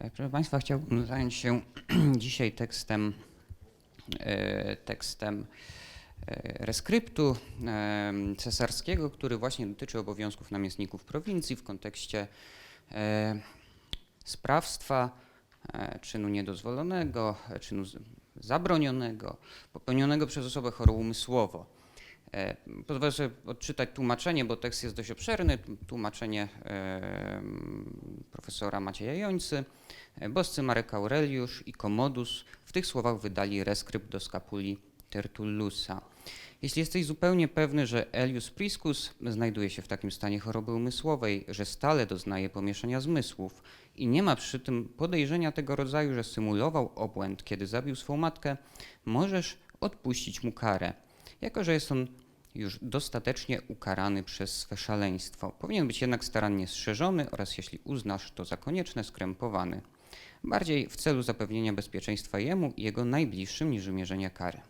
E, Proszę Państwa, chciałbym zająć się dzisiaj tekstem, e, tekstem e, reskryptu cesarskiego, który właśnie dotyczy obowiązków namiestników prowincji w kontekście sprawstwa, czynu niedozwolonego, czynu zabronionego, popełnionego przez osobę chorą umysłowo. E, Pozwolę sobie odczytać tłumaczenie, bo tekst jest dość obszerny. Tłumaczenie e, profesora Macieja Jońcy. E, Boscy Marek Aureliusz i Komodus w tych słowach wydali reskrypt do skapuli Tertullusa. Jeśli jesteś zupełnie pewny, że Elius Priscus znajduje się w takim stanie choroby umysłowej, że stale doznaje pomieszania zmysłów i nie ma przy tym podejrzenia tego rodzaju, że symulował obłęd, kiedy zabił swą matkę, możesz odpuścić mu karę. Jako, że jest on już dostatecznie ukarany przez swe szaleństwo, powinien być jednak starannie strzeżony oraz, jeśli uznasz to za konieczne, skrępowany. Bardziej w celu zapewnienia bezpieczeństwa jemu i jego najbliższym niż wymierzenia kary.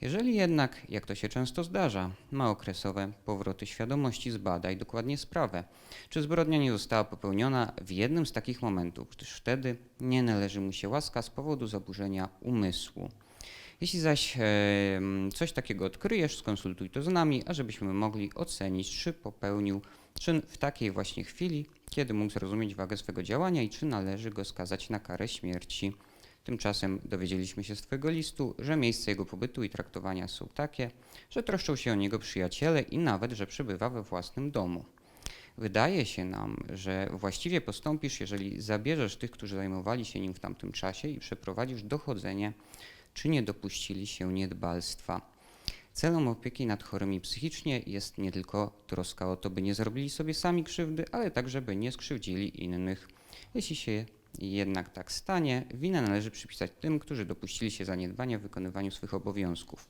Jeżeli jednak, jak to się często zdarza, ma okresowe powroty świadomości, zbadaj dokładnie sprawę, czy zbrodnia nie została popełniona w jednym z takich momentów, gdyż wtedy nie należy mu się łaska z powodu zaburzenia umysłu. Jeśli zaś e, coś takiego odkryjesz, skonsultuj to z nami, ażebyśmy mogli ocenić, czy popełnił czyn w takiej właśnie chwili, kiedy mógł zrozumieć wagę swego działania i czy należy go skazać na karę śmierci. Tymczasem dowiedzieliśmy się z Twojego listu, że miejsce jego pobytu i traktowania są takie, że troszczą się o niego przyjaciele i nawet, że przebywa we własnym domu. Wydaje się nam, że właściwie postąpisz, jeżeli zabierzesz tych, którzy zajmowali się nim w tamtym czasie i przeprowadzisz dochodzenie, czy nie dopuścili się niedbalstwa. Celem opieki nad chorymi psychicznie jest nie tylko troska o to, by nie zrobili sobie sami krzywdy, ale także, by nie skrzywdzili innych. Jeśli się jednak tak stanie, winę należy przypisać tym, którzy dopuścili się zaniedbania w wykonywaniu swych obowiązków.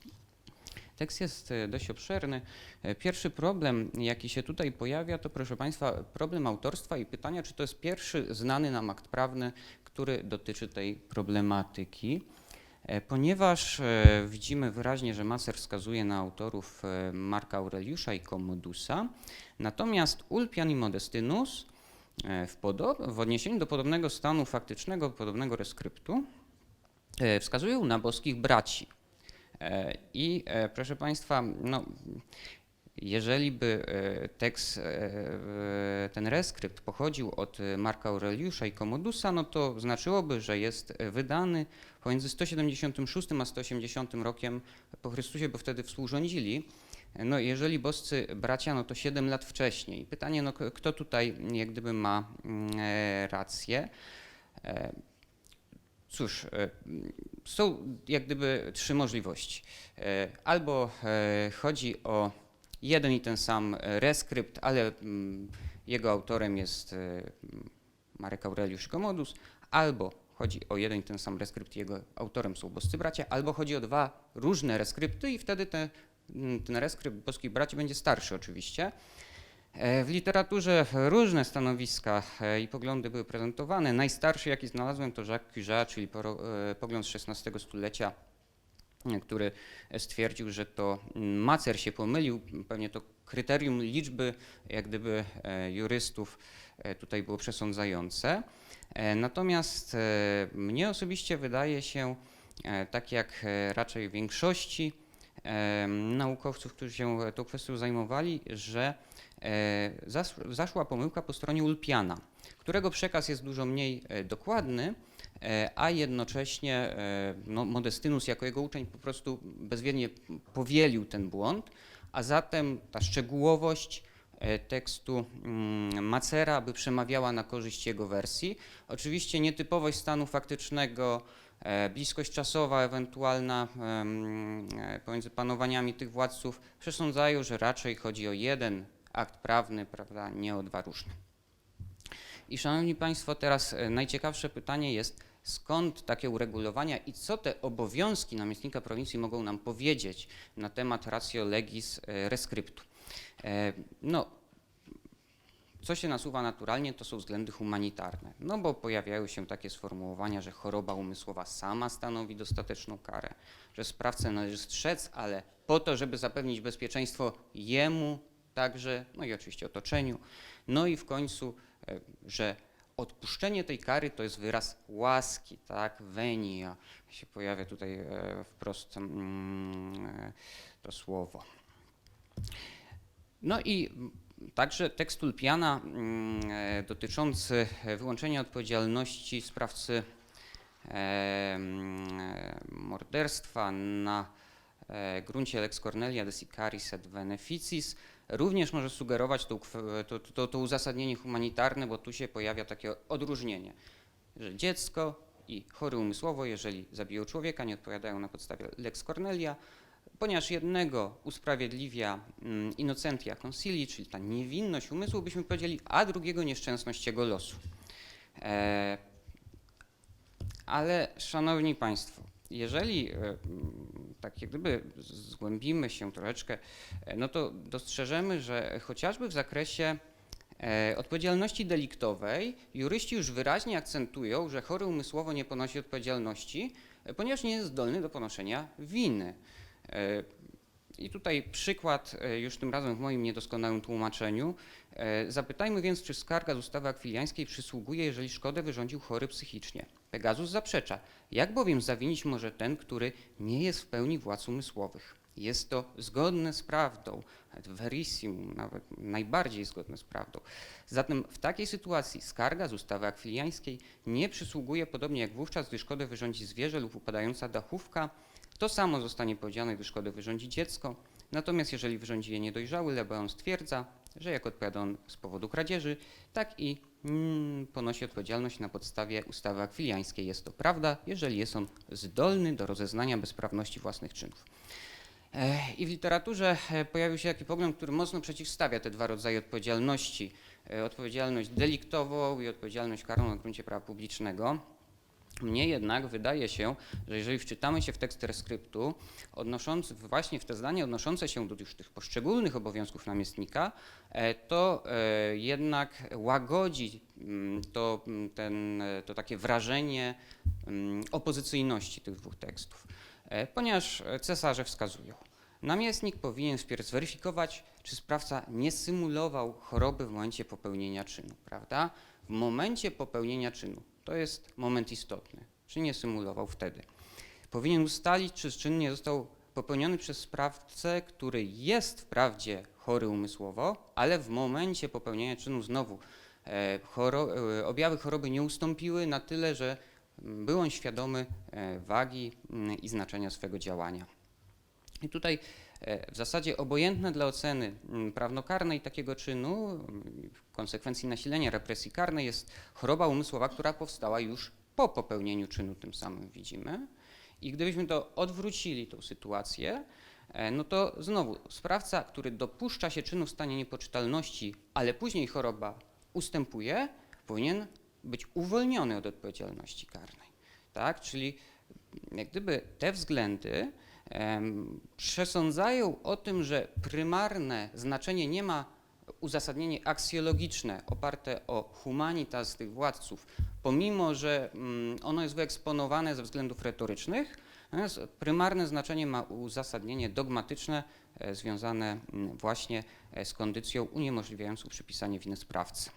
Tekst jest e, dość obszerny. E, Pierwszy problem, jaki się tutaj pojawia, to proszę Państwa, problem autorstwa i pytania, czy to jest pierwszy znany nam akt prawny, który dotyczy tej problematyki. E, Ponieważ e, widzimy wyraźnie, że Maser wskazuje na autorów e, Marka Aureliusza i Kommodusa, natomiast Ulpian i Modestynus w, podob- w odniesieniu do podobnego stanu faktycznego, podobnego reskryptu, wskazują na boskich braci. I proszę Państwa, no, jeżeli by e, tekst, e, ten reskrypt pochodził od e, Marka Aureliusza i Kommodusa, no to znaczyłoby, że jest wydany pomiędzy 176 a 180 rokiem po Chrystusie, bo wtedy współrządzili. No, jeżeli boscy bracia, no to 7 lat wcześniej. Pytanie, no, kto tutaj jak gdyby ma mm, rację? Cóż, są jak gdyby trzy możliwości. Albo chodzi o jeden i ten sam e, reskrypt, ale mm, jego autorem jest e, mm, Marek Aureliusz Komodus, albo chodzi o jeden i ten sam reskrypt, jego autorem są boscy bracia, albo chodzi o dwa różne reskrypty i wtedy te, mm, ten reskrypt boskich braci będzie starszy oczywiście. E, W literaturze różne stanowiska i poglądy były prezentowane. Najstarszy, jaki znalazłem, to Jacques Cujas, czyli pogląd z XVI stulecia, który stwierdził, że to Macer się pomylił. Pewnie to kryterium liczby, jak gdyby e, jurystów e, tutaj było przesądzające. E, Natomiast mnie osobiście wydaje się, tak jak raczej większości naukowców, którzy się tą kwestią zajmowali, że zas- zaszła pomyłka po stronie Ulpiana, którego przekaz jest dużo mniej dokładny, a jednocześnie e, no, Modestynus jako jego uczeń po prostu bezwiednie powielił ten błąd, a zatem ta szczegółowość e, tekstu mm, Macera by przemawiała na korzyść jego wersji. Oczywiście nietypowość stanu faktycznego, e, bliskość czasowa ewentualna e, pomiędzy panowaniami tych władców przesądzają, że raczej chodzi o jeden akt prawny, prawda, nie o dwa różne. I szanowni państwo, teraz e, najciekawsze pytanie jest, skąd takie uregulowania i co te obowiązki namiestnika prowincji mogą nam powiedzieć na temat ratio legis e, rescriptu. E, No, co się nasuwa naturalnie, to są względy humanitarne. No bo pojawiają się takie sformułowania, że choroba umysłowa sama stanowi dostateczną karę, że sprawcę należy strzec, ale po to, żeby zapewnić bezpieczeństwo jemu także, no i oczywiście otoczeniu. No i w końcu, że odpuszczenie tej kary to jest wyraz łaski, tak? Venia się pojawia tutaj e, wprost mm, e, to słowo. No i także tekst Ulpiana mm, e, dotyczący wyłączenia odpowiedzialności sprawcy e, mm, e, morderstwa na e, gruncie Lex Cornelia de Sicaris et Beneficis również może sugerować to, to, to, to uzasadnienie humanitarne, bo tu się pojawia takie odróżnienie, że dziecko i chory umysłowo, jeżeli zabiją człowieka, nie odpowiadają na podstawie Lex Cornelia, ponieważ jednego usprawiedliwia mm, innocentia consili, czyli ta niewinność umysłu, byśmy powiedzieli, a drugiego nieszczęsność jego losu. E, ale szanowni Państwo, jeżeli e, tak jak gdyby zgłębimy się troszeczkę, e, no to dostrzeżemy, że chociażby w zakresie e, odpowiedzialności deliktowej juryści już wyraźnie akcentują, że chory umysłowo nie ponosi odpowiedzialności, e, ponieważ nie jest zdolny do ponoszenia winy. I tutaj przykład, już tym razem w moim niedoskonałym tłumaczeniu. Zapytajmy więc, czy skarga z ustawy akwiliańskiej przysługuje, jeżeli szkodę wyrządził chory psychicznie. Pegazus zaprzecza. Jak bowiem zawinić może ten, który nie jest w pełni władz umysłowych? Jest to zgodne z prawdą, verissimum, nawet najbardziej zgodne z prawdą. Zatem w takiej sytuacji skarga z ustawy akwiliańskiej nie przysługuje, podobnie jak wówczas, gdy szkodę wyrządzi zwierzę lub upadająca dachówka. To samo zostanie powiedziane, gdy szkodę wyrządzi dziecko. Natomiast jeżeli wyrządzi je niedojrzały, Lebeon stwierdza, że jak odpowiada on z powodu kradzieży, tak i mm, ponosi odpowiedzialność na podstawie ustawy akwiliańskiej. Jest to prawda, jeżeli jest on zdolny do rozeznania bezprawności własnych czynów. E, I w literaturze e, pojawił się taki pogląd, który mocno przeciwstawia te dwa rodzaje odpowiedzialności. E, Odpowiedzialność deliktową i odpowiedzialność karną na gruncie prawa publicznego. Mnie jednak wydaje się, że jeżeli wczytamy się w tekst reskryptu, odnoszący, właśnie w te zdania odnoszące się do już tych poszczególnych obowiązków namiestnika, e, to e, jednak łagodzi mm, to, mm, ten, e, to takie wrażenie mm, opozycyjności tych dwóch tekstów, ponieważ cesarze wskazują, namiestnik powinien wpierw zweryfikować, czy sprawca nie symulował choroby w momencie popełnienia czynu, prawda? W momencie popełnienia czynu to jest moment istotny. Czy nie symulował wtedy? Powinien ustalić, czy czyn nie został popełniony przez sprawcę, który jest wprawdzie chory umysłowo, ale w momencie popełnienia czynu znowu e, choro, e, objawy choroby nie ustąpiły na tyle, że mm, był on świadomy e, wagi mm, i znaczenia swego działania. I tutaj w zasadzie obojętne dla oceny mm, prawnokarnej takiego czynu, mm, w konsekwencji nasilenia represji karnej, jest choroba umysłowa, która powstała już po popełnieniu czynu, tym samym widzimy. I gdybyśmy to odwrócili, tą sytuację, e, no to znowu sprawca, który dopuszcza się czynu w stanie niepoczytalności, ale później choroba ustępuje, powinien być uwolniony od odpowiedzialności karnej. Tak? Czyli jak gdyby te względy przesądzają o tym, że prymarne znaczenie nie ma uzasadnienie aksjologiczne oparte o humanitas tych władców, pomimo że mm, ono jest wyeksponowane ze względów retorycznych, natomiast prymarne znaczenie ma uzasadnienie dogmatyczne e, związane mm, właśnie e, z kondycją uniemożliwiającą przypisanie winy sprawcy.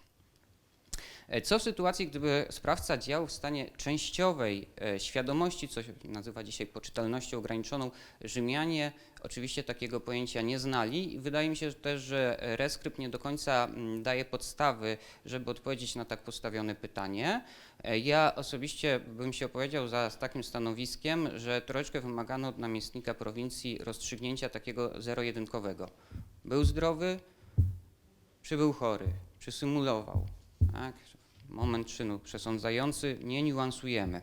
E, Co w sytuacji, gdyby sprawca działał w stanie częściowej e, świadomości, co się nazywa dzisiaj poczytalnością ograniczoną? Rzymianie oczywiście takiego pojęcia nie znali i wydaje mi się też, że reskrypt nie do końca mm, daje podstawy, żeby odpowiedzieć na tak postawione pytanie. E, Ja osobiście bym się opowiedział za takim stanowiskiem, że troszeczkę wymagano od namiestnika prowincji rozstrzygnięcia takiego zero-jedynkowego. Był zdrowy, czy był chory, czy symulował. Tak? Moment czynu przesądzający nie niuansujemy.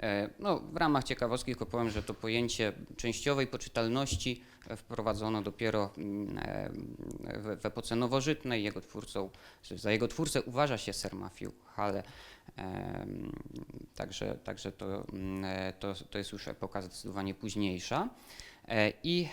E, No, w ramach ciekawostki tylko powiem, że to pojęcie częściowej poczytalności e, wprowadzono dopiero mm, e, w, epoce nowożytnej. Jego twórcą, za jego twórcę uważa się Sir Matthew Hale. Także, także to, mm, to, to jest już epoka zdecydowanie późniejsza. I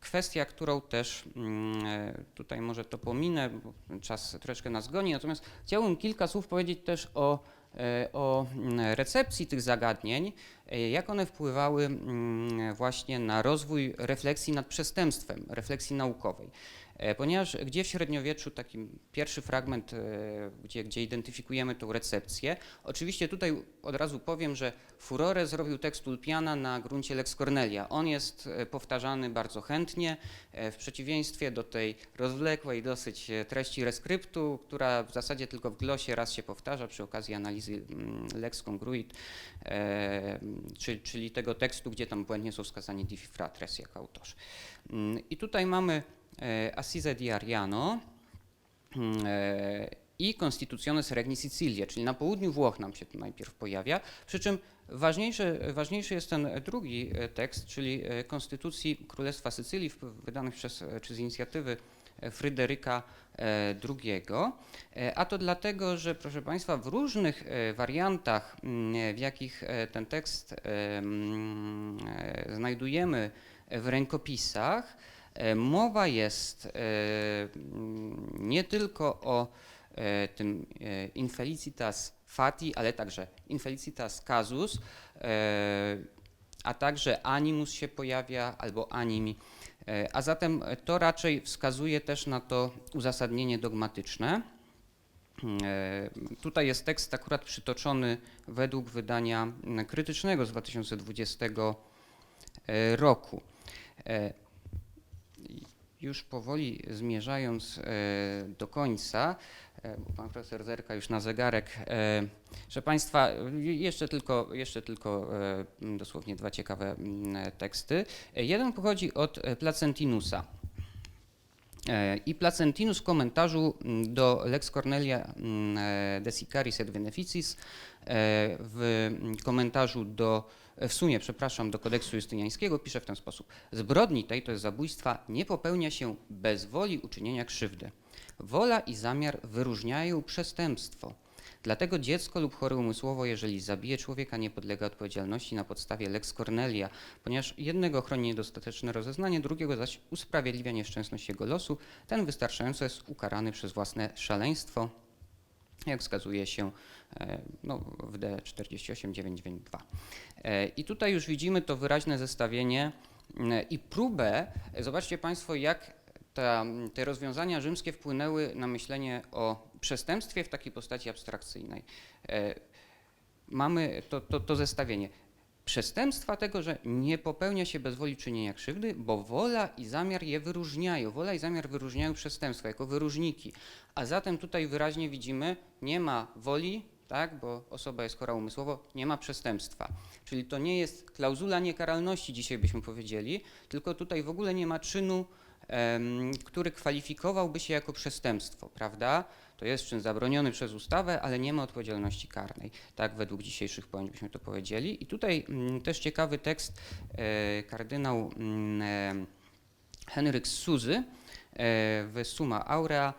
kwestia, którą też mm, e, tutaj może to pominę, bo czas troszeczkę nas goni, natomiast chciałbym kilka słów powiedzieć też o, e, o mm, recepcji tych zagadnień jak one wpływały mm, właśnie na rozwój refleksji nad przestępstwem, refleksji naukowej. E, Ponieważ gdzie w średniowieczu taki pierwszy fragment, e, gdzie, gdzie identyfikujemy tą recepcję, oczywiście tutaj od razu powiem, że Furore zrobił tekst Ulpiana na gruncie Lex Cornelia. On jest e, powtarzany bardzo chętnie, e, w przeciwieństwie do tej rozwlekłej dosyć e, treści reskryptu, która w zasadzie tylko w glosie raz się powtarza przy okazji analizy mm, Lex Congruit, e, czyli, czyli tego tekstu, gdzie tam błędnie są wskazani Divi Fratres jako autorzy. Mm, I tutaj mamy e, Assise di Ariano mm, e, i Constitutiones Regni Sicilie, czyli na południu Włoch nam się tu najpierw pojawia, przy czym ważniejszy, ważniejszy jest ten drugi e, tekst, czyli Konstytucji Królestwa Sycylii, wydanych przez, czy z inicjatywy Fryderyka e, II, E, a to dlatego, że proszę Państwa, w różnych e, wariantach, mm, w jakich ten tekst mm, znajdujemy w rękopisach, mowa jest mm, nie tylko o tym infelicitas fati, ale także infelicitas casus, a także animus się pojawia albo animi. E, A zatem to raczej wskazuje też na to uzasadnienie dogmatyczne. E, Tutaj jest tekst akurat przytoczony według wydania krytycznego z 2020 e, roku. Już powoli zmierzając e, do końca, e, bo pan profesor zerka już na zegarek, e, że państwa, jeszcze tylko, jeszcze tylko dosłownie dwa ciekawe m, teksty. Jeden pochodzi od Placentinusa. I Placentinus w komentarzu mm, do Lex Cornelia mm, de Sicaris et Beneficis, w mm, komentarzu do, w sumie, przepraszam, do kodeksu justyniańskiego pisze w ten sposób. Zbrodni tej, to jest zabójstwa, nie popełnia się bez woli uczynienia krzywdy. Wola i zamiar wyróżniają przestępstwo. Dlatego dziecko lub chory umysłowo, jeżeli zabije człowieka, nie podlega odpowiedzialności na podstawie lex Cornelia, ponieważ jednego chroni niedostateczne rozeznanie, drugiego zaś usprawiedliwia nieszczęsność jego losu, ten wystarczająco jest ukarany przez własne szaleństwo, jak wskazuje się e, no, w D48992. E, I tutaj już widzimy to wyraźne zestawienie m, i próbę, e, zobaczcie Państwo, jak ta, te rozwiązania rzymskie wpłynęły na myślenie o przestępstwie w takiej postaci abstrakcyjnej. E, Mamy to, to, to zestawienie przestępstwa tego, że nie popełnia się bez woli czynienia krzywdy, bo wola i zamiar je wyróżniają. Wola i zamiar wyróżniają przestępstwa jako wyróżniki. A zatem tutaj wyraźnie widzimy, nie ma woli, tak, bo osoba jest chora umysłowo, nie ma przestępstwa. Czyli to nie jest klauzula niekaralności, dzisiaj byśmy powiedzieli, tylko tutaj w ogóle nie ma czynu, który kwalifikowałby się jako przestępstwo, prawda? To jest czyn zabroniony przez ustawę, ale nie ma odpowiedzialności karnej. Tak według dzisiejszych pojęć byśmy to powiedzieli. I tutaj mm, też ciekawy tekst e, kardynał mm, e, Henryk Suzy e, w Summa Aurea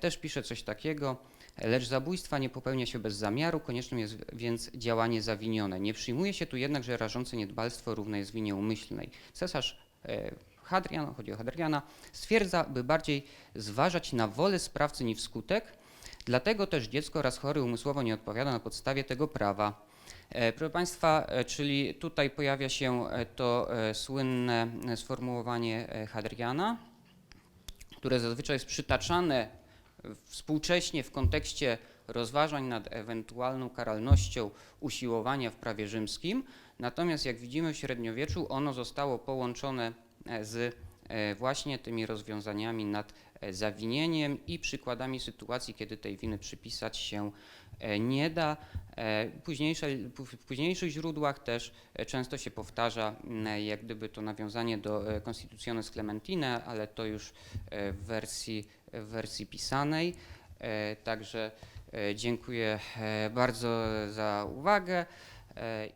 też pisze coś takiego. Lecz zabójstwa nie popełnia się bez zamiaru, koniecznym jest więc działanie zawinione. Nie przyjmuje się tu jednak, że rażące niedbalstwo równe jest winie umyślnej. Cesarz Hadrian, chodzi o Hadriana, stwierdza, by bardziej zważać na wolę sprawcy niż skutek, dlatego też dziecko raz chory umysłowo nie odpowiada na podstawie tego prawa. E, Proszę Państwa, e, czyli tutaj pojawia się e, to słynne sformułowanie Hadriana, które zazwyczaj jest przytaczane współcześnie w kontekście rozważań nad ewentualną karalnością usiłowania w prawie rzymskim. Natomiast jak widzimy w średniowieczu ono zostało połączone z e, właśnie tymi rozwiązaniami nad e, zawinieniem i przykładami sytuacji, kiedy tej winy przypisać się e, nie da. E, w późniejszych źródłach też e, często się powtarza jak gdyby to nawiązanie do e, Constitutiones Clementine, ale to już e, w wersji, w wersji pisanej. E, Także e, dziękuję e, bardzo za uwagę. e,